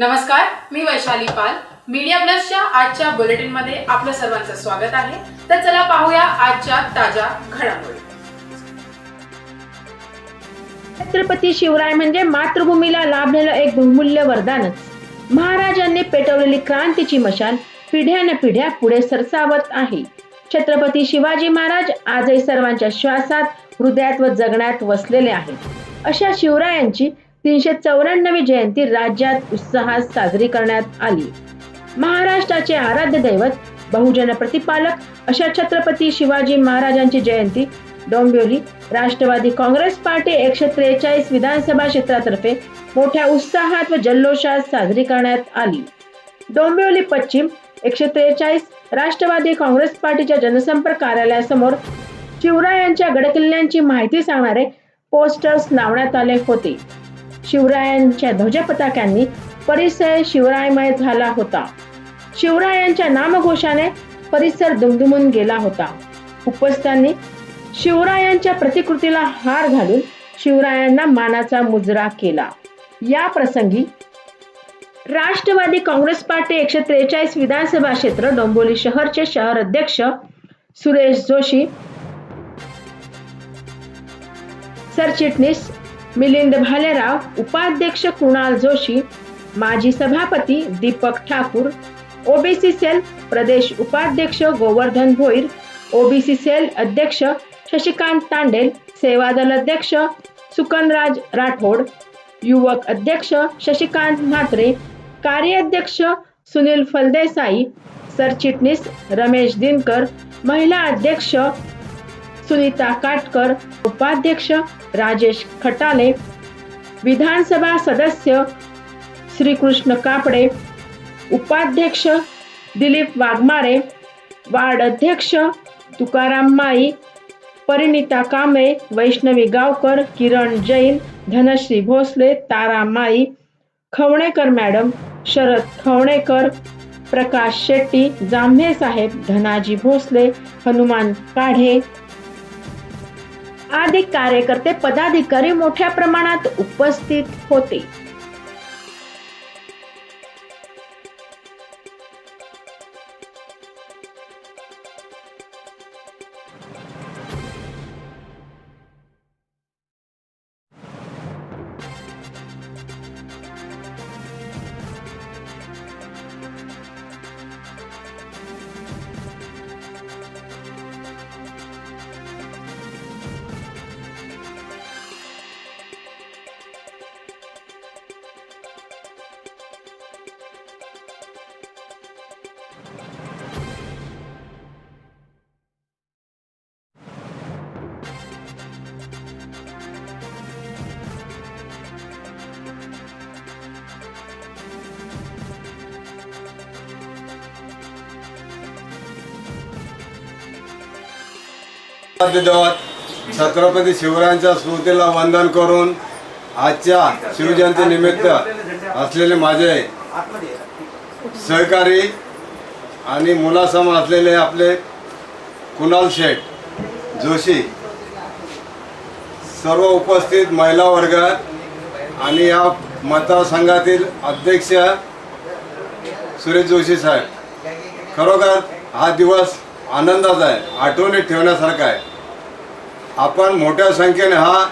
नमस्कार मी वैशाली पाल. मीडिया प्लसच्या आजच्या बुलेटिनमध्ये आपलं सर्वांचं स्वागत आहे. तर चला पाहूया आजच्या ताज्या घडामोडी. छत्रपती शिवराय म्हणजे मातृभूमीला लाभलेलं एक बहुमूल्य वरदानच. महाराजांनी पेटवलेली क्रांतीची मशाल पिढ्यान पिढ्या पुढे सरसावत आहे. छत्रपती शिवाजी महाराज आजही सर्वांच्या श्वासात हृदयात व जगण्यात वसलेले आहेत. अशा शिवरायांची तीनशे चौऱ्याण्णवी जयंती राज्यात उत्साहात साजरी करण्यात आली. महाराष्ट्राचे आराध्य दैवत बहुजन प्रतिपालक अशा छत्रपती शिवाजी महाराजांची जयंती डोंबिवली. राष्ट्रवादी काँग्रेस पार्टी एकशे त्रेचाळीस विधानसभा क्षेत्रातर्फे मोठ्या उत्साहात व जल्लोषात साजरी करण्यात आली. डोंबिवली पश्चिम एकशे त्रेचाळीस राष्ट्रवादी काँग्रेस पार्टीच्या जनसंपर्क कार्यालयासमोर शिवरायांच्या गडकिल्ल्यांची माहिती सांगणारे पोस्टर्स लावण्यात आले होते. शिवरायांच्या ध्वजपताकांनी परिसर शिवरायमय झाला होता. शिवरायांच्या नामघोषाने परिसर दुमदुमून गेला होता. उपस्थांनी शिवरायांच्या प्रतिकृतीला हार घालून शिवरायांना मानाचा मुजरा केला. या प्रसंगी राष्ट्रवादी काँग्रेस पार्टी एकशे त्रेचाळीस विधानसभा क्षेत्र डोंबोली शहरचे शहर अध्यक्ष सुरेश जोशी सरचिटणीस मिलिंद भालेराव उपाध्यक्ष कुणाल जोशी माजी सभापती दीपक ठाकूर ओबीसी सेल प्रदेश उपाध्यक्ष गोवर्धन भोईर ओबीसी सेल अध्यक्ष शशिकांत तांडेल सेवादल अध्यक्ष सुकनराज राठोड युवक अध्यक्ष शशिकांत म्हात्रे कार्याध्यक्ष सुनील फलदेसाई सरचिटणीस रमेश दिनकर महिला अध्यक्ष सुनीता काटकर उपाध्यक्ष राजेश खटाले विधानसभा सदस्य श्रीकृष्ण कापडे उपाध्यक्ष दिलीप वाघमारे वार्ड अध्यक्ष तुकाराम माई परिणिता कांबळे वैष्णवी गावकर किरण जैन धनश्री भोसले तारा माई खवणेकर मॅडम शरद खवणेकर प्रकाश शेट्टी जांभे साहेब धनाजी भोसले हनुमान काढे आदी कार्यकर्ते पदाधिकारी मोठ्या प्रमाणात उपस्थित होते. छत्रपती शिवरायांच्या स्मृतीला वंदन करून आजच्या शिवजयंती निमित्त असलेले माझे सहकारी आणि मुलासम असलेले आपले कुणाल शेठ जोशी सर्व उपस्थित महिला वर्ग आणि या मतदारसंघातील अध्यक्ष सुरेश जोशी साहेब. खरोखर हा दिवस आनंदाचा आहे. आठवणीत ठेवण्यासारखा आहे. आपण मोठ्या संख्येने हा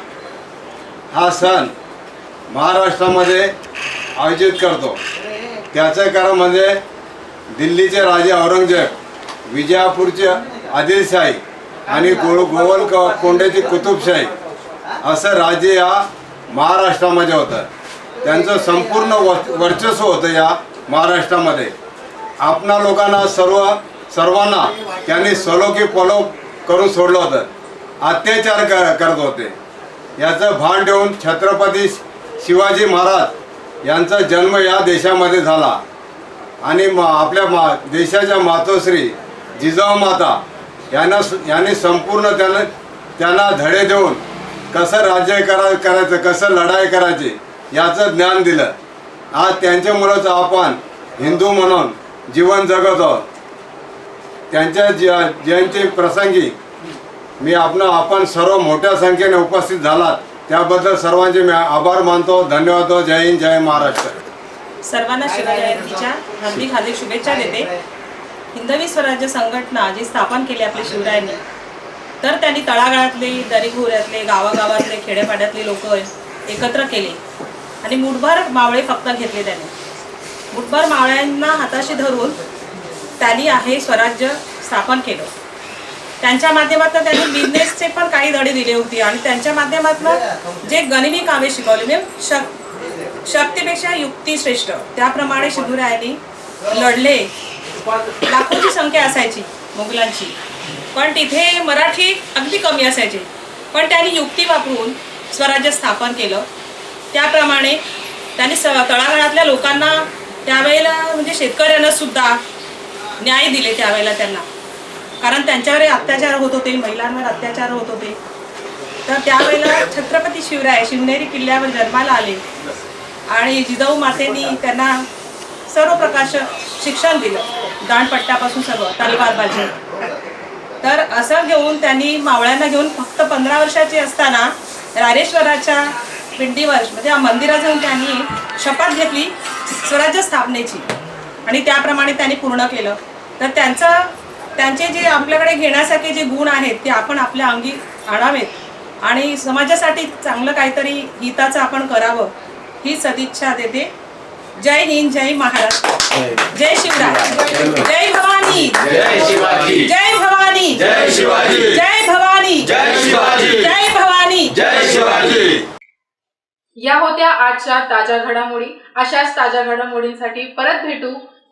हा सण महाराष्ट्रामध्ये आयोजित करतो. त्याचं कारण म्हणजे दिल्लीचे राजे औरंगजेब विजापूरचे आदिलशाही आणि गो गोवल क- कोंड्याची कुतुबशाही असं राज्य या महाराष्ट्रामध्ये होतं. त्यांचं संपूर्ण वर्चस्व होतं या महाराष्ट्रामध्ये. आपणा लोकांना सर्व सर्वांना त्यांनी सलोखी पलो करून सोडलं होतं. अत्याचार कर करत होते. याचं भान ठेवून छत्रपती शिवाजी महाराज यांचा जन्म या देशामध्ये झाला. आणि म आपल्या मा देशाच्या मातोश्री जिजाऊ माता यांना यांनी संपूर्ण त्यांना त्यांना धडे देऊन कसं राज्य करा करायचं कसं लढाई करायची याचं ज्ञान दिलं. आज त्यांच्यामुळंच आपण हिंदू म्हणून जीवन जगत आहोत. त्यांच्या ज- जयंती प्रसंगी मी आपण आपण सर्व मोठ्या संख्येने उपस्थित झालात. त्याबद्दल सर्वांचे मी आभार मानतो. धन्यवाद. जय हिंद जय महाराष्ट्र. सर्वांना शिवजयंतीच्या हार्दिक हार्दिक शुभेच्छा देते. हिंदवी स्वराज्य संघटना जी स्थापन केली आपल्या शिवरायांनी तर त्यांनी तळागाळातले दरीघोऱ्यातले गावागावातले खेड्यापाड्यातले लोक एकत्र केले. आणि मुठभर मावळे फक्त घेतले त्याने. मुठभर मावळ्यांना हाताशी धरून त्यांनी आहे स्वराज्य स्थापन केलं. त्यांच्या माध्यमातून त्यांनी बिझनेसचे पण काही धडे दिले होते आणि त्यांच्या माध्यमातून जे गनिमी कामे शिकवले म्हणजे शक शक्तीपेक्षा युक्ती श्रेष्ठ. त्याप्रमाणे शिवरायांनी लढले. लाखोची संख्या असायची मुघलांची. पण तिथे मराठी अगदी कमी असायचे. पण त्यांनी युक्ती वापरून स्वराज्य स्थापन केलं. त्याप्रमाणे त्यांनी स तळागाळातल्या लोकांना त्यावेळेला म्हणजे शेतकऱ्यांना सुद्धा न्याय दिले त्यावेळेला त्यांना. कारण त्यांच्यावर अत्याचार होत होते महिलांवर अत्याचार होत होते. तर त्यावेळेला छत्रपती शिवराय शिवनेरी किल्ल्यावर जन्माला आले. आणि जिजाऊ मातेनी त्यांना सर्व प्रकारचं शिक्षण दिलं. दांडपट्ट्यापासून सगळं तलवारबाजी तर असं घेऊन त्यांनी मावळ्यांना घेऊन फक्त पंधरा वर्षाची असताना राजेश्वराच्या पिंडीवर म्हणजे या मंदिरात जाऊन त्यांनी शपथ घेतली स्वराज्य स्थापनेची. आणि त्याप्रमाणे त्यांनी पूर्ण केलं. तर त्यांचं त्यांचे जे आपल्याकडे घेण्यासारखे जे गुण आहेत ते आपण आपल्या अंगी आणावेत. आणि समाजासाठी चांगलं काहीतरी हिताचं आपण करावं ही सदिच्छा देते. जय हिंद जय महाराष्ट्र. जय शिवराय. जय भवानी. जय शिवाजी. जय भवानी. जय शिवाजी. जय भवानी. जय शिवाजी. जय भवानी. जय शिवाजी. या होत्या आजच्या ताज्या घडामोडी. अशाच ताज्या घडामोडींसाठी परत भेटू.